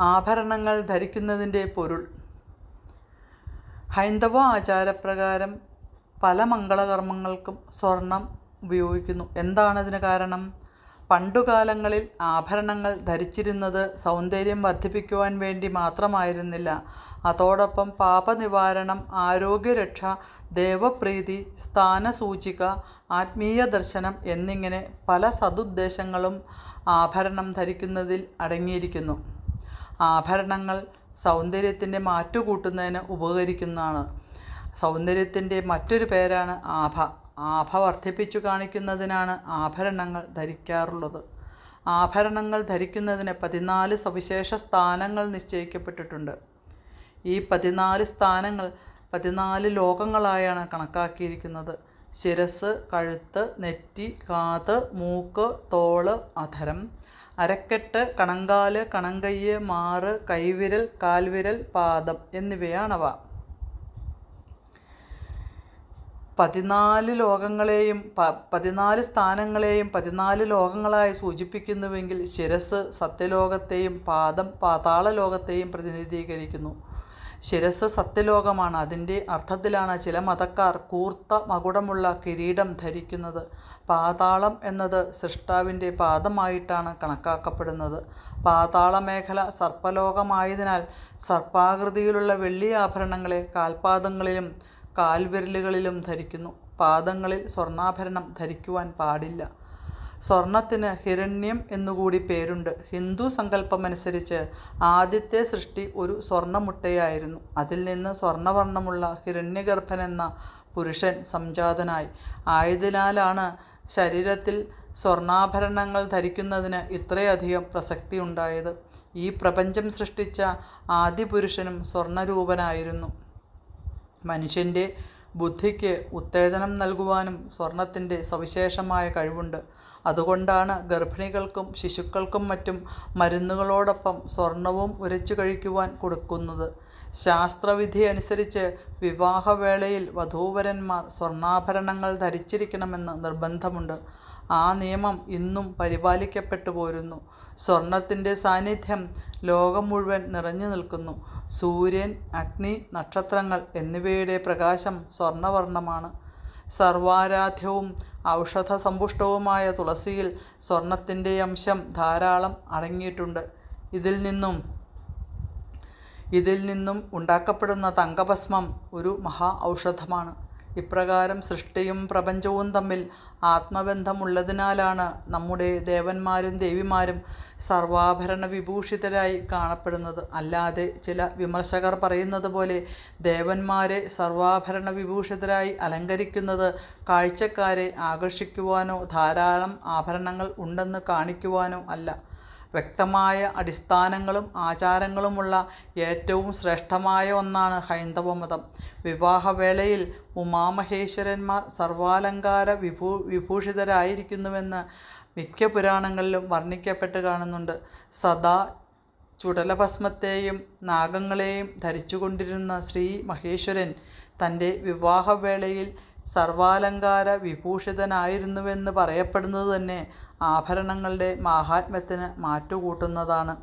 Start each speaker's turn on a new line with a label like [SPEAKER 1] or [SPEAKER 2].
[SPEAKER 1] ആഭരണങ്ങൾ ധരിക്കുന്നതിന്റെ പൊരുൾ. ഹൈന്ദവ ആചാരപ്രകാരം പല മംഗളകർമ്മങ്ങൾക്കും സ്വർണം ഉപയോഗിക്കുന്നു. എന്താണതിന് കാരണം? പണ്ടുകാലങ്ങളിൽ ആഭരണങ്ങൾ ധരിച്ചിരുന്നത് സൗന്ദര്യം വർദ്ധിപ്പിക്കുവാൻ വേണ്ടി മാത്രമായിരുന്നില്ല. അതോടൊപ്പം പാപനിവാരണം ആരോഗ്യരക്ഷ ദേവപ്രീതി സ്ഥാനസൂചിക ആത്മീയ ദർശനം എന്നിങ്ങനെ പല സതുദ്ദേശങ്ങളും ആഭരണം ധരിക്കുന്നതിൽ അടങ്ങിയിരിക്കുന്നു. ആഭരണങ്ങൾ സൗന്ദര്യത്തിന്റെ മാറ്റുകൂട്ടുന്നതിന് ഉപകരിക്കുന്നതാണ്. സൗന്ദര്യത്തിന്റെ മറ്റൊരു പേരാണ് ആഭ. ആഭ വർദ്ധിപ്പിച്ചു കാണിക്കുന്നതിനാണ് ആഭരണങ്ങൾ ധരിക്കാറുള്ളത്. ആഭരണങ്ങൾ ധരിക്കുന്നതിന് പതിനാല് സവിശേഷ സ്ഥാനങ്ങൾ നിശ്ചയിക്കപ്പെട്ടിട്ടുണ്ട്. ഈ പതിനാല് സ്ഥാനങ്ങൾ പതിനാല് ലോകങ്ങളായാണ് കണക്കാക്കിയിരിക്കുന്നത്. ശിരസ് കഴുത്ത് നെറ്റി കാത് മൂക്ക് തോൾ അധരം അരക്കെട്ട് കണങ്കാൽ കണങ്കയ്യ് മാറ് കൈവിരൽ കാൽവിരൽ പാദം എന്നിവയാണവ. പതിനാല് ലോകങ്ങളെയും പ പതിനാല് സ്ഥാനങ്ങളെയും പതിനാല് ലോകങ്ങളായി സൂചിപ്പിക്കുന്നുവെങ്കിൽ ശിരസ് സത്യലോകത്തെയും പാദം പാതാള ലോകത്തെയും പ്രതിനിധീകരിക്കുന്നു. ശിരസ് സത്യലോകമാണ്. അതിന്റെ അർത്ഥത്തിലാണ് ചില മതക്കാർ കൂർത്ത മകുടമുള്ള കിരീടം ധരിക്കുന്നത്. പാതാളം എന്നത് സൃഷ്ടാവിന്റെ പാദമായിട്ടാണ് കണക്കാക്കപ്പെടുന്നത്. പാതാള മേഖല സർപ്പലോകമായതിനാൽ സർപ്പാകൃതിയിലുള്ള വെള്ളി ആഭരണങ്ങളെ കാൽപാദങ്ങളിലും കാൽവിരലുകളിലും ധരിക്കുന്നു. പാദങ്ങളിൽ സ്വർണാഭരണം ധരിക്കുവാൻ പാടില്ല. സ്വർണത്തിന് ഹിരണ്യം എന്നുകൂടി പേരുണ്ട്. ഹിന്ദു സങ്കല്പമനുസരിച്ച് ആദ്യത്തെ സൃഷ്ടി ഒരു സ്വർണമുട്ടയായിരുന്നു അതിൽ നിന്ന് സ്വർണവർണമുള്ള ഹിരണ്യഗർഭൻ എന്ന പുരുഷൻ സംജാതനായി. ആയതിനാലാണ് ശരീരത്തിൽ സ്വർണാഭരണങ്ങൾ ധരിക്കുന്നതിന് ഇത്രയധികം പ്രസക്തി ഉണ്ടായത്. ഈ പ്രപഞ്ചം സൃഷ്ടിച്ച ആദ്യ പുരുഷനും സ്വർണരൂപനായിരുന്നു മനുഷ്യന്റെ ബുദ്ധിക്ക് ഉത്തേജനം നൽകുവാനും സ്വർണത്തിന്റെ സവിശേഷമായ കഴിവുണ്ട്. അതുകൊണ്ടാണ് ഗർഭിണികൾക്കും ശിശുക്കൾക്കും മറ്റും മരുന്നുകളോടൊപ്പം സ്വർണവും ഉരച്ചു കഴിക്കുവാൻ കൊടുക്കുന്നത്. ശാസ്ത്രവിധി അനുസരിച്ച് വിവാഹവേളയിൽ വധൂവരന്മാർ സ്വർണാഭരണങ്ങൾ ധരിച്ചിരിക്കണമെന്ന് നിർബന്ധമുണ്ട്. ആ നിയമം ഇന്നും പരിപാലിക്കപ്പെട്ടു പോരുന്നു. സ്വർണത്തിന്റെ സാന്നിധ്യം ലോകം മുഴുവൻ നിറഞ്ഞു നിൽക്കുന്നു. സൂര്യൻ അഗ്നി നക്ഷത്രങ്ങൾ എന്നിവയുടെ പ്രകാശം സ്വർണവർണമാണ് സർവാരാധ്യവും ഔഷധസമ്പുഷ്ടവുമായ തുളസിയിൽ സ്വർണത്തിന്റെ അംശം ധാരാളം അടങ്ങിയിട്ടുണ്ട്. ഇതിൽ നിന്നും ഇതിൽ നിന്നും ഉണ്ടാക്കപ്പെടുന്ന തങ്കഭസ്മം ഒരു മഹാ ഔഷധമാണ് ഇപ്രകാരം സൃഷ്ടിയും പ്രപഞ്ചവും തമ്മിൽ ആത്മബന്ധമുള്ളതിനാലാണ് നമ്മുടെ ദേവന്മാരും ദേവിമാരും സർവാഭരണ വിഭൂഷിതരായി കാണപ്പെടുന്നത്. അല്ലാതെ ചില വിമർശകർ പറയുന്നത് പോലെ ദേവന്മാരെ സർവാഭരണ വിഭൂഷിതരായി അലങ്കരിക്കുന്നത് കാഴ്ചക്കാരെ ആകർഷിക്കുവാനോ ധാരാളം ആഭരണങ്ങൾ ഉണ്ടെന്ന് കാണിക്കുവാനോ അല്ല. വ്യക്തമായ അടിസ്ഥാനങ്ങളും ആചാരങ്ങളുമുള്ള ഏറ്റവും ശ്രേഷ്ഠമായ ഒന്നാണ് ഹൈന്ദവ മതം. വിവാഹവേളയിൽ ഉമാമഹേശ്വരന്മാർ സർവാലങ്കാര വിഭൂ വിഭൂഷിതരായിരിക്കുന്നുവെന്ന് മിക്ക പുരാണങ്ങളിലും വർണിക്കപ്പെട്ട് കാണുന്നുണ്ട്. സദാ ചുടലഭസ്മത്തെയും നാഗങ്ങളെയും ധരിച്ചുകൊണ്ടിരുന്ന ശ്രീ മഹേശ്വരൻ തന്റെ വിവാഹവേളയിൽ സർവാലങ്കാര വിഭൂഷിതനായിരുന്നുവെന്ന് പറയപ്പെടുന്നത് തന്നെ ആഭരണങ്ങളുടെ മാഹാത്മ്യത്തിന് മാറ്റുകൂട്ടുന്നതാണ്.